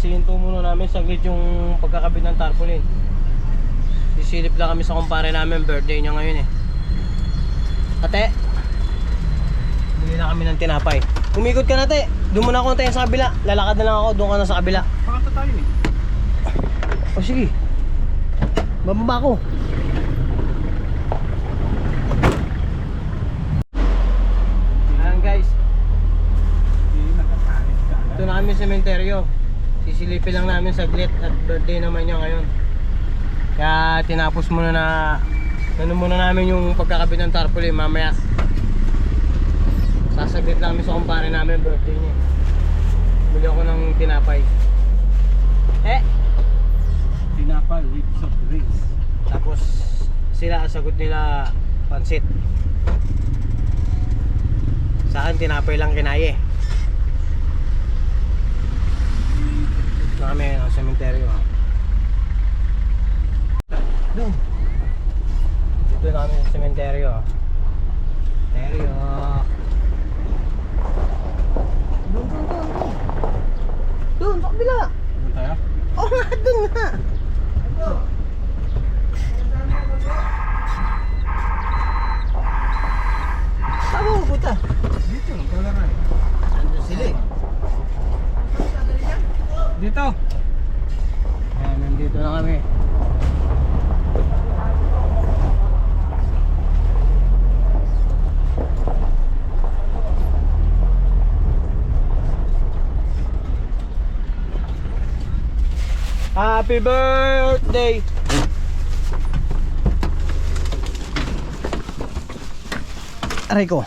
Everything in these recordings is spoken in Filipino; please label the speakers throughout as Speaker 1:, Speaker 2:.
Speaker 1: guys, hihinto muna namin saglit yung pagkakabit ng tarpaulin. Sisilip lang kami sa kumpare namin, birthday niya ngayon eh. Ate, bili na kami ng tinapay. Umikot ka na te, doon muna konti sa kabila. Lalakad na lang ako, doon ka na sa kabila.
Speaker 2: Pakanta tayo eh.
Speaker 1: O sige. Bababa ako. Ayan guys, ito na kami sementeryo. Sisilipin lang namin saglit at birthday naman niya ngayon. Kaya tinapos muna na ano muna namin yung pagkakabit ng tarpaulin mamaya. Sasaglit lang kami sa kumpare namin birthday niya. Bili ako ng tinapay. Eh,
Speaker 2: Tinapay with soft drinks.
Speaker 1: Tapos sila sagot nila pansit. Sa akin tinapay lang kinaye. Ito kami ang sementeryo. ah. Doon. Dito na kami sa sementeryo. ah. Sementeryo. Doon, doon, doon, doon. Doon, sa kabila.
Speaker 2: Ano tayo?
Speaker 1: Oo nga, doon nga. Saan mo pupunta?
Speaker 2: Dito, naglalakay.
Speaker 1: Nandun sila eh.
Speaker 2: Dito.
Speaker 1: Ayan, nandito na kami. Happy birthday! Aray ko.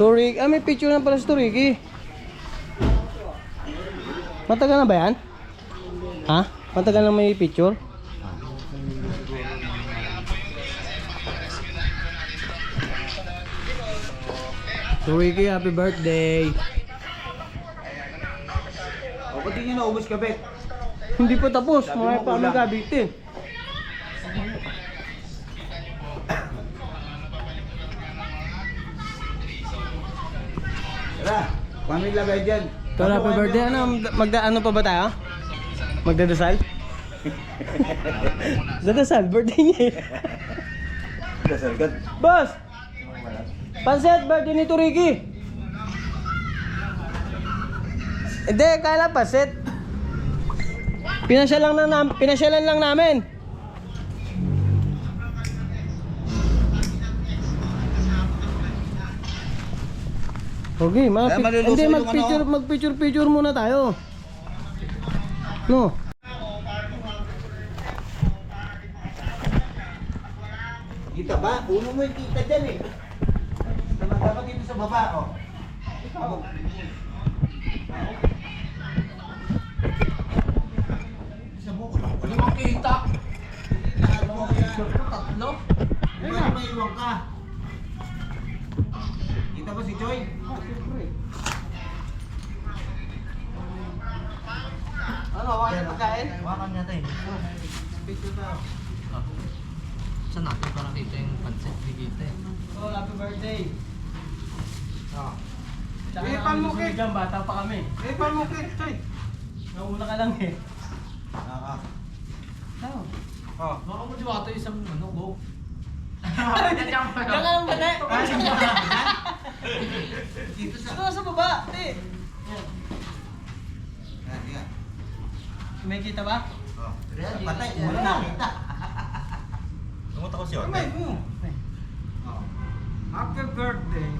Speaker 1: Turig, ah may picture na pala si Turigi. Matagal na ba yan? Ha? Matagal na may picture? Turigi, happy birthday!
Speaker 2: Naubos ka, Bet?
Speaker 1: Hindi pa tapos,
Speaker 2: Sabi
Speaker 1: mga
Speaker 2: mo
Speaker 1: pa kami
Speaker 2: kulang.
Speaker 1: gabitin.
Speaker 2: Tara, paano ilagay dyan?
Speaker 1: Ito happy birthday. Ano, magda, ano pa ba tayo? Magdadasal? Dadasal, birthday niya eh.
Speaker 2: Dasal ka.
Speaker 1: Boss! Pansit, birthday ni Turiki. Hindi, kala pansit. Pinasya lang na nam pinasyalan lang namin. Okay, mga
Speaker 2: Kaya
Speaker 1: pi-
Speaker 2: malulusaw
Speaker 1: hindi mag-picture
Speaker 2: ano.
Speaker 1: mag-picture picture muna tayo. No.
Speaker 2: Kita ba? Uno mo yung kita dyan eh. Tama dapat dito sa baba, oh. Ikaw. Sa buko. Wala mo kita. Picture ko? Tatlo? Ay, may iwan ka. Kita ba si Joy? Siyempre.
Speaker 1: Ano, wakan pagkain?
Speaker 2: Hawakan tayo. Picture tayo.
Speaker 3: Saan natin parang dito yung pansit ni Gita eh.
Speaker 1: Oh, happy birthday. Tsaka
Speaker 2: Eh,
Speaker 1: na
Speaker 2: pamukit.
Speaker 1: bata pa kami.
Speaker 2: Eh, kaya, Joy?
Speaker 1: Nauna ka lang eh.
Speaker 2: Ah, ah.
Speaker 1: Ano?
Speaker 2: Oh.
Speaker 3: Baka mo diwato isang ano, go.
Speaker 1: Diyan ka lang ba, te?
Speaker 2: Dito sa...
Speaker 1: Ito sa baba, te.
Speaker 2: Yan.
Speaker 1: May kita ba?
Speaker 2: Oh. Patay, wala nakita.
Speaker 4: Pumunta ko si
Speaker 2: Kamay mo. Oh. Happy birthday.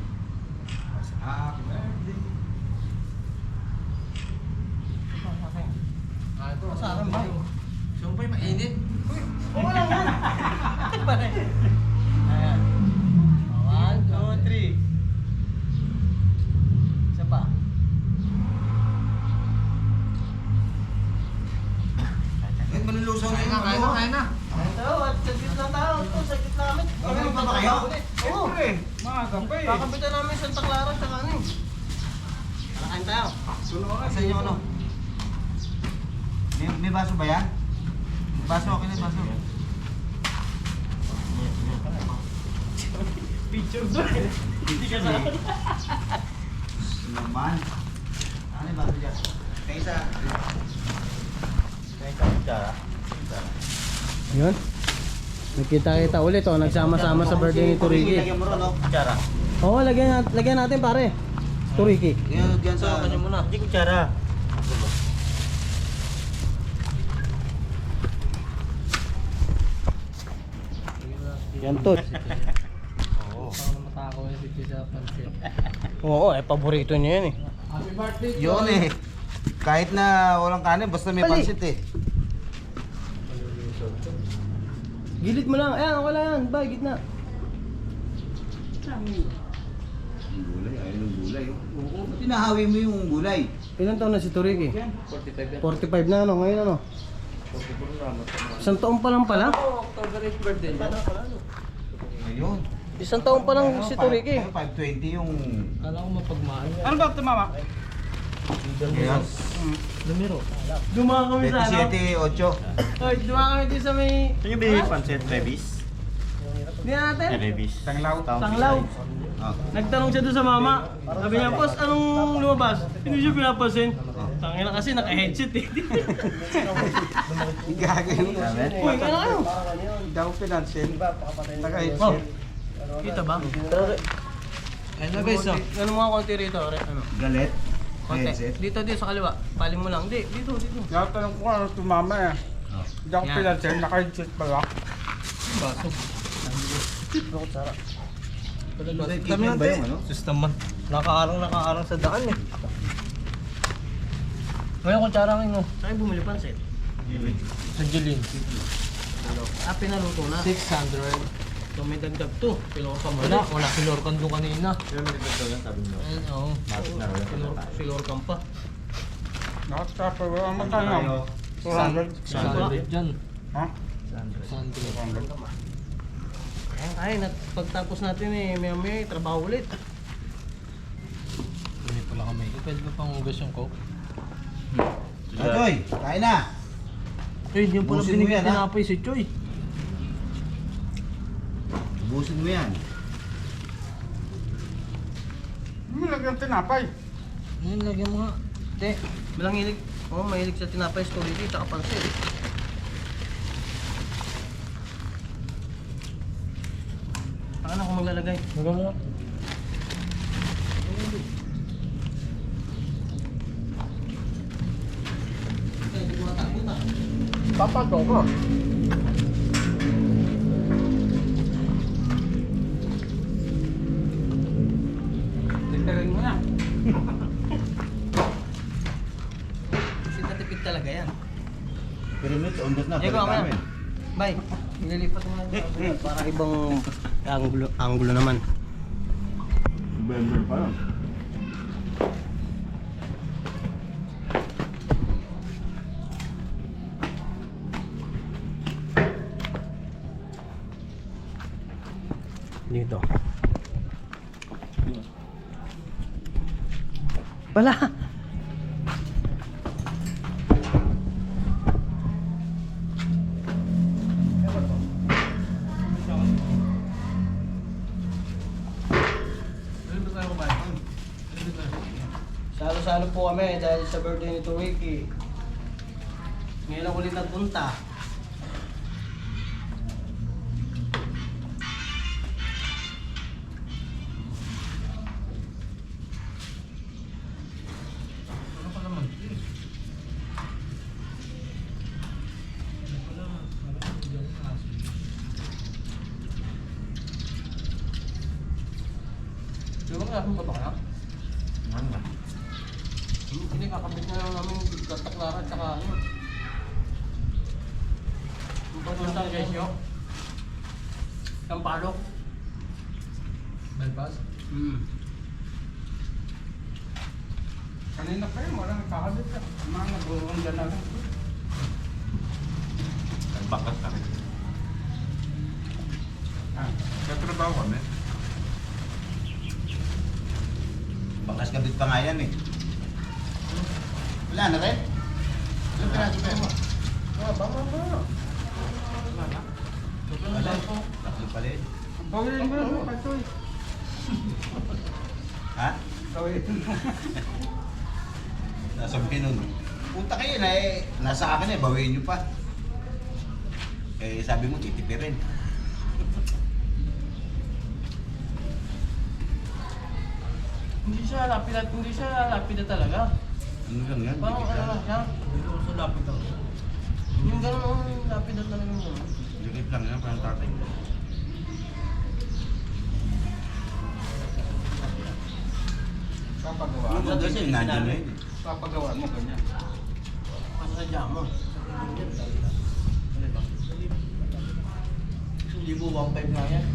Speaker 1: Pa
Speaker 2: ba kayo?
Speaker 1: Oo.
Speaker 2: Siyempre. Maaga pa eh.
Speaker 1: Kakabitan namin Santa Clara sa ano eh. Malakain tayo.
Speaker 2: Tulungan.
Speaker 4: Sa inyo ano? May, may baso ba yan? Baso, okay na baso.
Speaker 1: Picture doon. Hindi ka sa
Speaker 4: Naman. Ano yung baso dyan? Kaya isa. Kaya isa kutsara.
Speaker 1: Yun. Nagkita-kita ulit oh, nagsama-sama sa birthday ni Turiki.
Speaker 4: Lagyan mo ron, no? Kutsara.
Speaker 1: Oo, lagyan, nat- lagyan natin pare. Turiki.
Speaker 4: Yan, sa...
Speaker 3: kanya muna.
Speaker 4: Hindi kutsara.
Speaker 1: Yan to.
Speaker 3: Matakaw yung sa pansit.
Speaker 1: Oo, eh paborito niya yan eh.
Speaker 3: Happy birthday,
Speaker 4: Yun eh. Kahit na walang kanin, basta may
Speaker 1: Bali.
Speaker 4: pansit eh.
Speaker 1: Gilid mo lang. Ayan, okay lang yan. Bye, gitna.
Speaker 4: Ang gulay, ayaw ng gulay. oh. Oo, ba't tinahawi mo yung gulay?
Speaker 1: Ilan taon na si Turiki?
Speaker 3: 45 yan.
Speaker 1: 45 na ano, ngayon ano?
Speaker 3: 44 na.
Speaker 1: Isang taon pa lang pala?
Speaker 3: Oh, October 8 birthday niya.
Speaker 4: Ayun.
Speaker 1: Isang taon pa lang si Turiki.
Speaker 4: Ano, 520 yung...
Speaker 3: Kala ko mapagmahal yan.
Speaker 2: Ano ba tumama?
Speaker 4: Ayan.
Speaker 3: Lumiro.
Speaker 1: Dumaan kami sa ano?
Speaker 4: 27, 8.
Speaker 1: Oy, dumaan kami din sa may...
Speaker 5: Saan yung binili pancet? Revis?
Speaker 1: Di natin?
Speaker 5: Revis.
Speaker 2: Tanglaw.
Speaker 1: Tanglaw.
Speaker 4: Oh.
Speaker 1: Nagtanong siya doon sa mama. Sabi niya, boss, anong lumabas? Hindi siya pinapansin. Tangina kasi naka-headset eh.
Speaker 4: Gagawin mo.
Speaker 1: Uy, kaya kayo.
Speaker 2: Daw pinansin.
Speaker 1: Oh,
Speaker 2: Naka-headset.
Speaker 1: kita ba?
Speaker 3: Na guys, oh.
Speaker 1: Ano mga konti rito? Re, ano?
Speaker 4: Galit.
Speaker 1: Konti.
Speaker 4: Headset.
Speaker 1: Dito, dito sa kaliwa. Paling mo lang. Di, dito, dito.
Speaker 2: Tinatanong ko ano tumama eh.
Speaker 4: Oh.
Speaker 2: Hindi ako
Speaker 1: Yan.
Speaker 2: pinansin. Naka-headset pala.
Speaker 3: Baso.
Speaker 4: Kami ba yung ano?
Speaker 3: System man. Nakaarang nakaarang sa daan eh. Ngayon kutsara ngayon oh.
Speaker 1: Saan bumili pansit?
Speaker 3: Sa Jilin.
Speaker 1: Ah, pinaluto na.
Speaker 3: 600.
Speaker 1: So may dagdag to. Pilor ka
Speaker 3: Wala,
Speaker 1: muna.
Speaker 3: wala silorkan doon kanina.
Speaker 5: Pero may dito yan, sabi mo.
Speaker 3: Ayun, oo.
Speaker 5: Bakit na rin?
Speaker 1: Pilor, pilor ka pa.
Speaker 2: Nakatapa. Wala magkano. 200.
Speaker 3: 600 dyan.
Speaker 2: Ha?
Speaker 3: 600.
Speaker 1: Ayan, kaya. Nat pagtapos natin eh, may may trabaho ulit.
Speaker 3: Hindi pala kami. Eh, Pwede ba pang ugas yung coke?
Speaker 4: Adoy, kain na.
Speaker 3: Eh, hindi yung pala
Speaker 4: Busin mo
Speaker 3: binigyan
Speaker 4: yan, ha?
Speaker 3: tinapay si Choy.
Speaker 4: Busin mo yan.
Speaker 2: Ano lagyan tinapay?
Speaker 3: Ayun, lagyan mo nga. Te.
Speaker 1: Bilang hilig. Oo, oh, mahilig sa tinapay, spaghetti, tsaka pansit. Saan ako maglalagay?
Speaker 3: Lagyan mo nga.
Speaker 2: Papato ko.
Speaker 1: Nililipat mo lang para ibang angulo, angulo naman.
Speaker 5: November pa lang.
Speaker 1: Dito. Wala. Salo-salo po kami dahil sa birthday ni Ricky. Ngayon lang ulit nagpunta.
Speaker 3: Ano pa naman?
Speaker 1: Di ba ba kaya?
Speaker 5: Ano na?
Speaker 1: Hindi, kakabit na saka ano. Yung pagpunta guys yun. Ang palok.
Speaker 3: Bypass?
Speaker 1: Hmm.
Speaker 2: Kanina pa yun, wala nagkakabit ka. Mga nagulong dyan na lang.
Speaker 5: Nagbakas kami.
Speaker 2: Ah, katrabaho kami.
Speaker 4: Bakas kabit pa nga yan eh. Wala na rin? Ilang piraso ba yan?
Speaker 2: Ah, ba?
Speaker 4: Wala. Tatlo pala yun.
Speaker 2: Bawin mo yung katoy.
Speaker 4: Ha? Nasabi nun, punta kayo na eh, nasa akin eh, bawiin nyo pa. Eh, sabi mo, titipirin.
Speaker 1: Hindi siya lapid hindi siya lapid talaga.
Speaker 4: Ano lang yan?
Speaker 1: Parang ano
Speaker 4: lang.
Speaker 1: siya.
Speaker 3: Sa lapit ako.
Speaker 1: Yung gano'n ang lapid na talaga mo.
Speaker 4: Dikit lang yan, parang tatay.
Speaker 2: Papagawa
Speaker 4: Ano ba kasi, nandiyan na yun.
Speaker 2: Papagawa mo ganyan.
Speaker 1: Masadya mo.
Speaker 3: Hindi mo 1.5 nga yan.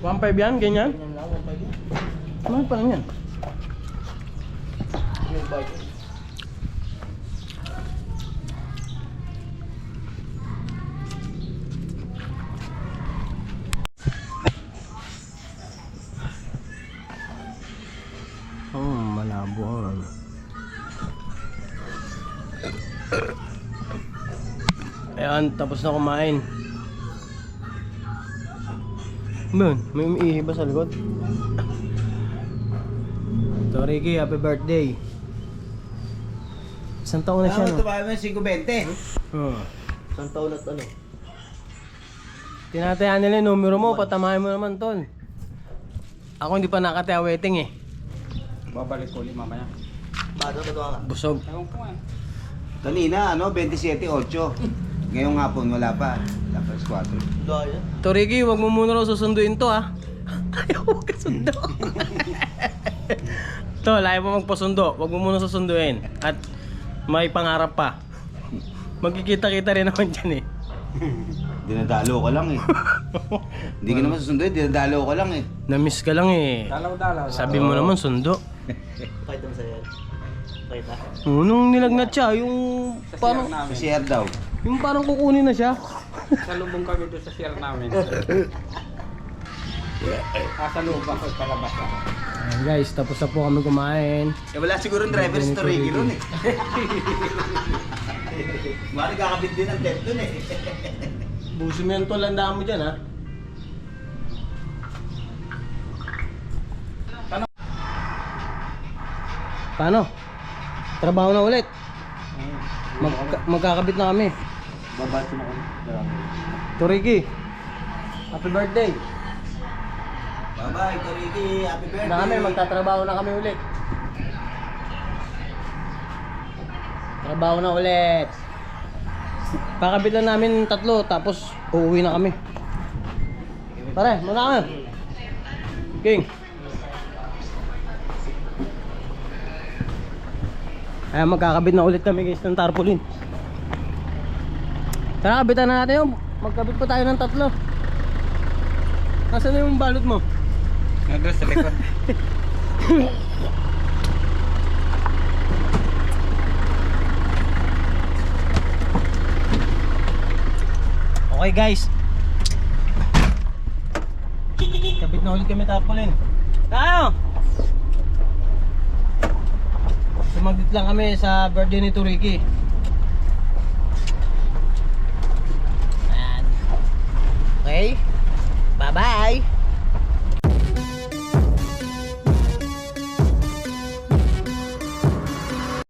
Speaker 1: One five yan, ganyan?
Speaker 3: Ganyan lang, 1.5
Speaker 1: Mahal pa lang yan.
Speaker 3: Yung bike.
Speaker 1: Oh, malabo ang ano. Ayan, tapos na kumain. Man, may umiihi ba sa likod? Ito, Ricky, happy birthday. Isang taon na siya,
Speaker 4: Ano,
Speaker 1: no?
Speaker 4: tumabi mo yung 520.
Speaker 1: Hmm.
Speaker 3: Isang taon at ano?
Speaker 1: Tinatayaan nila yung numero mo, patamahin mo naman, tol. Ako hindi pa nakataya waiting eh.
Speaker 2: Babalik ko ulit mamaya.
Speaker 3: Bata ba nga?
Speaker 1: Busog.
Speaker 2: Ewan ko nga.
Speaker 4: Kanina, ano, 27.8. Ngayong hapon, wala pa. Tapos 4.
Speaker 3: Dahil.
Speaker 1: To Ricky, wag mo muna raw susunduin to ha. Ayaw mo kasundo. to, layo mo magpasundo. Wag mo muna susunduin. At may pangarap pa. Magkikita-kita rin naman dyan eh.
Speaker 4: Dinadalo ko lang eh. Hindi ka naman susunduin, dinadalo ko lang eh.
Speaker 1: Na-miss ka lang eh.
Speaker 2: Dalaw-dalaw.
Speaker 1: Sabi mo naman sundo.
Speaker 3: Kahit naman sa'yo. Kahit ah.
Speaker 1: Nung nilagnat siya, yung
Speaker 2: Sa
Speaker 1: parang,
Speaker 2: share namin.
Speaker 4: Kasi share daw.
Speaker 1: yung parang kukunin na siya.
Speaker 2: Salubong kami doon sa share namin. Ah, sa loob ako, palabas ako.
Speaker 1: Ayan guys, tapos na po kami kumain.
Speaker 4: Eh wala siguro yung driver sa Torigi ron eh. Mari kakabit din ang tent dun eh.
Speaker 1: Busi mo yung tol, ang dami dyan ha. Paano? Trabaho na ulit. Magka- magkakabit na kami.
Speaker 2: Babati mo ko.
Speaker 1: Toriki, happy birthday.
Speaker 4: Bye-bye, Torigi. Happy birthday.
Speaker 1: Na kami, magtatrabaho na kami ulit. Trabaho na ulit. Kakabit lang namin tatlo, tapos uuwi na kami. Pare, muna ka. King. Ay, magkakabit na ulit kami guys ng tarpaulin. Tara, kabitan na natin yung magkabit pa tayo ng tatlo. Nasaan na yung balot mo?
Speaker 2: Nandun sa likod.
Speaker 1: Okay guys. Kabit na ulit kami tarpaulin. Tayo! Sumagdit lang kami sa birthday ni Turiki. Okay? Bye-bye!